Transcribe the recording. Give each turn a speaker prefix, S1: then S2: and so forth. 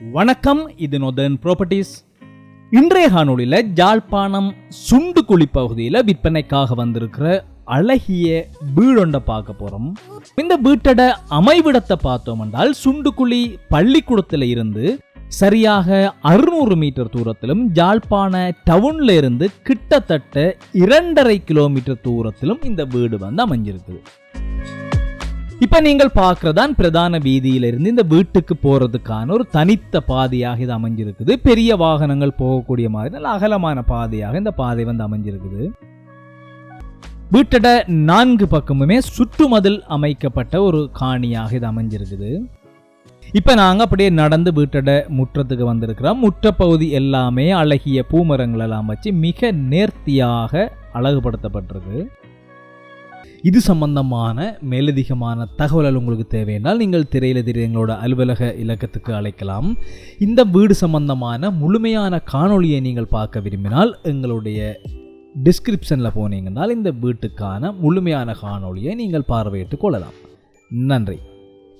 S1: வணக்கம் இது northern properties இன்றைய காணொலியில் ஜாழ்ப்பாணம் சுண்டுகுழி பகுதியில் விற்பனைக்காக வந்திருக்கிற அழகிய வீடொண்ட பார்க்க போறோம். இந்த வீட்டோட அமைவிடத்தை பார்த்தோம் என்றால் சுண்டுகுழி பள்ளிக்கூடத்தில் இருந்து சரியாக அறுநூறு மீட்டர் தூரத்திலும் ஜாழ்ப்பாண டவுன்ல இருந்து கிட்டத்தட்ட இரண்டரை கிலோமீட்டர் தூரத்திலும் இந்த வீடு வந்து அமைஞ்சிருக்குது. இப்ப நீங்கள் பார்க்கறதான் பிரதான வீதியிலிருந்து இந்த வீட்டுக்கு போறதுக்கான ஒரு தனித்த பாதையாக இது அமைஞ்சிருக்குது. பெரிய வாகனங்கள் போகக்கூடிய மாதிரி நல்ல அகலமான பாதையாக இந்த பாதை வந்து அமைஞ்சிருக்குது. வீட்டட நான்கு பக்கமுமே சுற்றுமதில் அமைக்கப்பட்ட ஒரு காணியாக இது அமைஞ்சிருக்குது. இப்போ நாங்கள் அப்படியே நடந்து வீட்டோட முற்றத்துக்கு வந்திருக்கிறோம். முற்றப்பகுதி எல்லாமே அழகிய பூமரங்கள் எல்லாம் வச்சு மிக நேர்த்தியாக அழகுபடுத்தப்பட்டிருக்கு. இது சம்பந்தமான மேலதிகமான தகவல்கள் உங்களுக்கு தேவையானால் நீங்கள் திரையில திரை எங்களோட அலுவலக இலக்கத்துக்கு அழைக்கலாம். இந்த வீடு சம்பந்தமான முழுமையான காணொளியை நீங்கள் பார்க்க விரும்பினால் எங்களுடைய டிஸ்கிரிப்ஷனில் போனீங்கன்னால் இந்த வீட்டுக்கான முழுமையான காணொளியை நீங்கள் பார்வையிட்டுக் கொள்ளலாம். நன்றி.